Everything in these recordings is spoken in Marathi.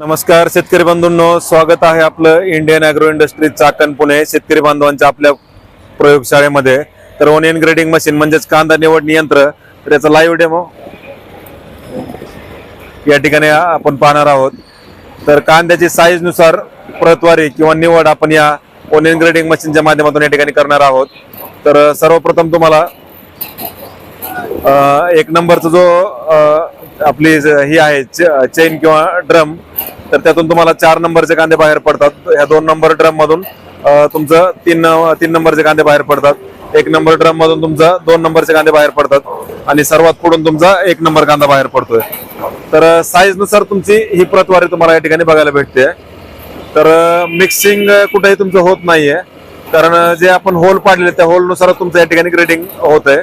नमस्कार शेतकरी बांधूंनो. स्वागत आहे आपलं Indian agro industry Chakan Pune शेतकरी बांधवांच्या आपल्या प्रयोगशाळेमध्ये. तर ओनियन ग्रेडिंग मशीन म्हणजेच कांदा निवडणी यंत्र तर याचा लाईव्ह डेमो या ठिकाणी आपण पाहणार आहोत. तर कांद्याची साईजनुसार प्रतवारी किंवा निवड आपण या ओनियन ग्रेडिंग मशीनच्या माध्यमातून या ठिकाणी करणार आहोत. तर सर्वप्रथम तुम्हाला एक नंबरचा जो आपली ही आहे चेन किंवा ड्रम तर त्यातून तुम्हाला चार नंबरचे कांदे बाहेर पडतात. ह्या दोन नंबर ड्रम मधून तुमचं तीन तीन नंबरचे कांदे बाहेर पडतात. एक नंबर ड्रम मधून तुमचा दोन नंबरचे कांदे बाहेर पडतात. आणि सर्वात पुढून तुमचा एक नंबर कांदा बाहेर पडतोय. तर साईजनुसार तुमची ही प्रतवारी तुम्हाला या ठिकाणी बघायला भेटते. तर मिक्सिंग कुठेही तुमचं होत नाहीये. कारण जे आपण होल पाडले त्या होलनुसार तुमचं या ठिकाणी ग्रेडिंग होत आहे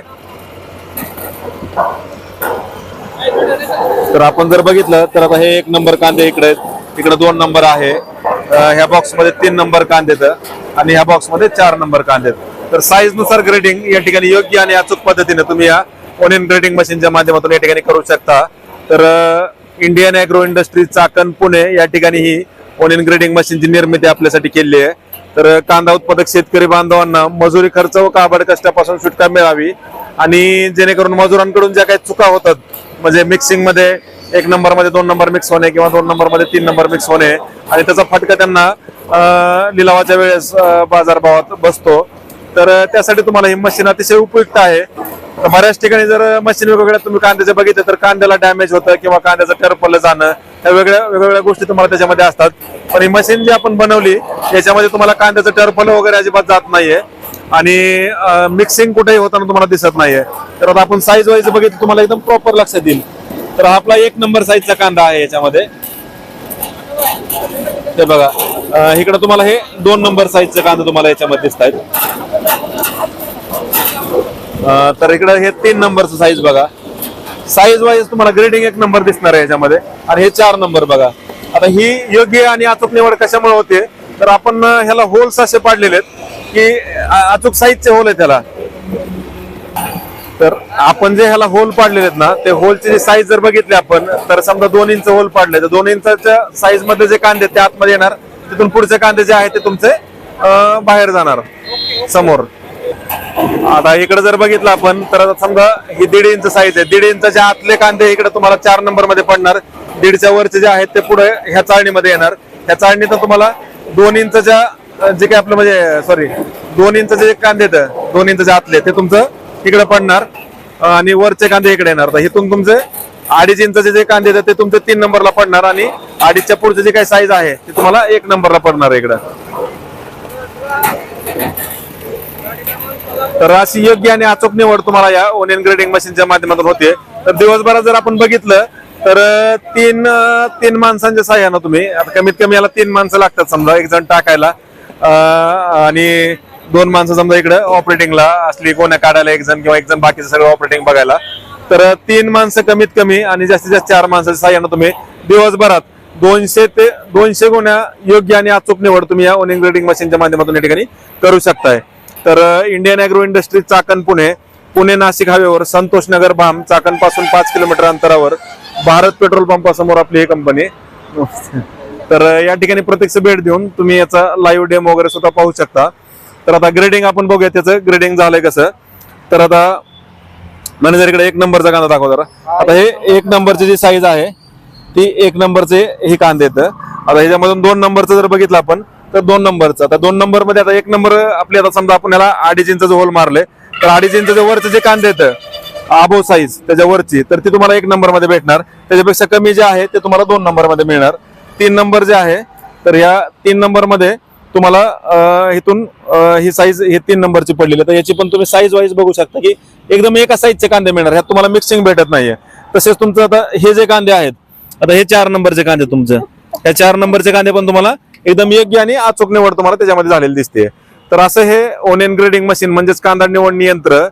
तर आपण जर बघितलं तर आता हे एक नंबर कांदे इकडे आहेत. इकडे दोन नंबर आहे. ह्या बॉक्समध्ये तीन नंबर कांदे आहेत आणि ह्या बॉक्समध्ये चार नंबर कांदे आहेत. तर साईजनुसार ग्रेडिंग या ठिकाणी योग्य आणि अचूक पद्धतीने तुम्ही या ओनियन ग्रेडिंग मशीनच्या माध्यमातून या ठिकाणी करू शकता. तर Indian agro industry Chakan Pune या ठिकाणी ही ओनियन ग्रेडिंग मशीनची निर्मिती आपल्यासाठी केली आहे. तर कांदा उत्पादक शेतकरी बांधवांना मजुरी खर्च व काबड कष्टापासून सुटका मिळावी आणि जेणेकरून मजुरांकडून ज्या काही चुका होतात म्हणजे मिक्सिंगमध्ये एक नंबरमध्ये दोन नंबर मिक्स होणे किंवा दोन नंबरमध्ये तीन नंबर मिक्स होणे आणि त्याचा फटका त्यांना लिलावाच्या वेळेस बाजारभावात बसतो. तर त्यासाठी तुम्हाला ही मशीन अतिशय उपयुक्त आहे. तर बऱ्याच ठिकाणी जर मशीन वेगवेगळ्या तुम्ही कांद्याचे बघितलं तर कांद्याला डॅमेज होतं किंवा कांद्याचं टरपल जाणं या वेगळ्या वेगवेगळ्या गोष्टी तुम्हाला त्याच्यामध्ये असतात. पण ही मशीन जी आपण बनवली याच्यामध्ये तुम्हाला कांद्याचं टरपल वगैरे अजिबात जात नाहीये. आणि मिक्सिंग कुठेही होताना तुम्हाला दिसत नाहीये. तर आता आपण साईज वाईज बघितलं तुम्हाला एकदम प्रॉपर लक्षात येईल. तर हा आपला एक नंबर साईजचा कांदा आहे याच्यामध्ये. ते बघा इकडे तुम्हाला हे दोन नंबर साईजचे कांदा तुम्हाला याच्यामध्ये दिसत आहेत. तर इकडे हे तीन नंबरचं साईज बघा. साईज वाईज तुम्हाला ग्रेडिंग एक नंबर दिसणार आहे याच्यामध्ये. आणि हे चार नंबर बघा. आता ही योग्य आणि अचूक निवड कशामुळे होते तर आपण ह्याला होल्स असे पाडलेले आहेत की अचूक साईजचे होल आहेत त्याला. तर आपण जे ह्याला होल पाडलेले आहेत ना ते होलची साईज जर बघितली आपण तर समजा दोन इंच होल पाडले तर दोन इंचाच्या साईजमध्ये जे कांदे ते आतमध्ये येणार. तिथून पुढचे कांदे जे आहेत ते तुमचे बाहेर जाणार समोर. आता इकडे जर बघितलं आपण तर समजा ही दीड इंच साईज आहे. दीड इंचाच्या आतले कांदे इकडे तुम्हाला चार नंबरमध्ये पडणार. दीडच्या वरचे जे आहेत ते पुढे ह्या चाळणीमध्ये येणार. ह्या चाळणीत तुम्हाला दोन इंचच्या जे काही आपलं म्हणजे सॉरी दोन इंचचे जे कांदे आहेत दोन इंचच्या आतले ते तुमचं इकडे पडणार आणि वरचे कांदे इकडे येणार. तर इथून तुमचे अडीच इंचचे जे कांदे आहेत ते तुमचे तीन नंबरला पडणार आणि अडीचच्या पुढचे जे काही साईज आहे ते तुम्हाला एक नंबरला पडणार इकडं. तर अशी योग्य आणि अचूक निवड तुम्हाला या ओनियन ग्रेडिंग मशीनच्या माध्यमातून होते तर दिवसभरात जर आपण बघितलं तर तीन तीन माणसांच्या सहाय्यानं तुम्ही आता कमीत कमी याला तीन माणसं लागतात समजा एक जण टाकायला. आणि दोन माणसं समजा इकडं ऑपरेटिंगला असली कोण्या काढायला एक जण किंवा एक जण बाकीचं सगळं ऑपरेटिंग बघायला. तर तीन माणसं कमीत कमी आणि जास्तीत जास्त चार माणसाच्या सहाय्यानं तुम्ही दिवसभरात दोनशे ते दोनशे गुण्या योग्य आणि अचूक निवड तुम्ही या ओनिंग ग्रेडिंग मशीनच्या माध्यमातून या ठिकाणी करू शकताय. तर Indian agro industry Chakan Pune. Pune Nashik हायवेवर संतोष नगर भाम चाकणपासून पाच किलोमीटर अंतरावर. भारत पेट्रोल पंपासमोर आपली ही कंपनी तर या ठिकाणी प्रत्यक्ष भेट देऊन तुम्ही याचा लाईव्ह डेम वगैरे सुद्धा पाहू शकता. तर आता ग्रेडिंग आपण बघूया त्याचं ग्रेडिंग झालंय कसं? तर आता मॅनेजर इकडे एक नंबरचा कांदा दाखव जरा. आता हे एक नंबरची जी साईज आहे ती एक नंबरचे हे कांदे येतं आता ह्याच्यामधून दोन नंबरचं जर बघितलं आपण तर दोन नंबरचं आता दोन नंबरमध्ये आता एक नंबर आपली आता समजा आपण याला अडीच इंच होल मारले तर अडीच इंच वरचं जे कांदे येतं आबो साईज त्याच्यावरची तर ती तुम्हाला एक नंबरमध्ये भेटणार. त्याच्यापेक्षा कमी जे आहे ते तुम्हाला दोन नंबरमध्ये मिळणार. तीन नंबर जे आहे तर या तीन नंबरमध्ये तुम्हाला इथून ही साईज हे तीन नंबरची पडलेली तर याची पण तुम्ही साईज वाईज बघू शकता की एकदम एका साईजचे कांदे मिळणार. ह्यात तुम्हाला मिक्सिंग भेटत नाहीये. तसेच तुमचं आता हे जे कांदे आहेत आता हे चार नंबरचे कांदे तुमचं. या चार नंबरचे कांदे पण तुम्हाला एकदम योग्य आणि अचूक निवड तुम्हाला त्याच्यामध्ये झालेली दिसते तर असं हे ओनियन ग्रेडिंग मशीन म्हणजेच कांदा निवड यंत्र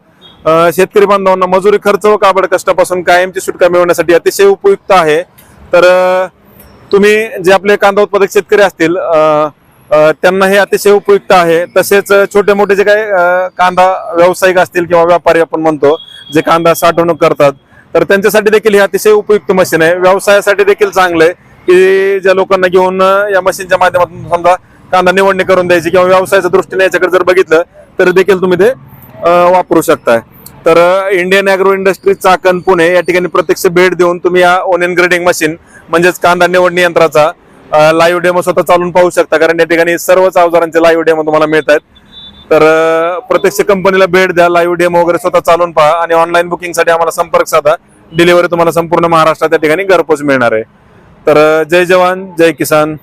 शेतकरी बांधवांना मजुरी खर्च व काबड कष्टापासून कायमची सुटका मिळवण्यासाठी अतिशय उपयुक्त आहे. तर तुम्ही जे आपले कांदा उत्पादक शेतकरी असतील त्यांना हे अतिशय उपयुक्त आहे. तसेच छोटे मोठे जे काही कांदा व्यावसायिक असतील किंवा व्यापारी आपण म्हणतो जे कांदा साठवणूक करतात तर त्यांच्यासाठी देखील हे अतिशय उपयुक्त मशीन आहे. व्यवसायासाठी देखील चांगलं आहे की ज्या लोकांना घेऊन या मशीनच्या माध्यमातून समजा कांदा निवडणी करून द्यायची किंवा व्यवसायाच्या दृष्टीने याच्याकडे जर बघितलं तर देखील तुम्ही ते वापरू शकताय. तर Indian agro industry Chakan Pune या ठिकाणी प्रत्यक्ष भेट देऊन तुम्ही या ओनियन ग्रेडिंग मशीन म्हणजेच कांदा निवडणी यंत्राचा लाईव्ह डेमो स्वतः चालून पाहू शकता. कारण या ठिकाणी सर्वच अवजारांचे लाईव्ह डेमो तुम्हाला मिळत आहेत तर प्रत्यक्ष कंपनीला भेट द्या लाईव्ह डेमो वगैरे स्वतः चालून पहा आणि ऑनलाईन बुकिंगसाठी आम्हाला संपर्क साधा. डिलिव्हरी तुम्हाला संपूर्ण महाराष्ट्रात त्या ठिकाणी घरपोच मिळणार आहे. तर जय जवान जय किसान.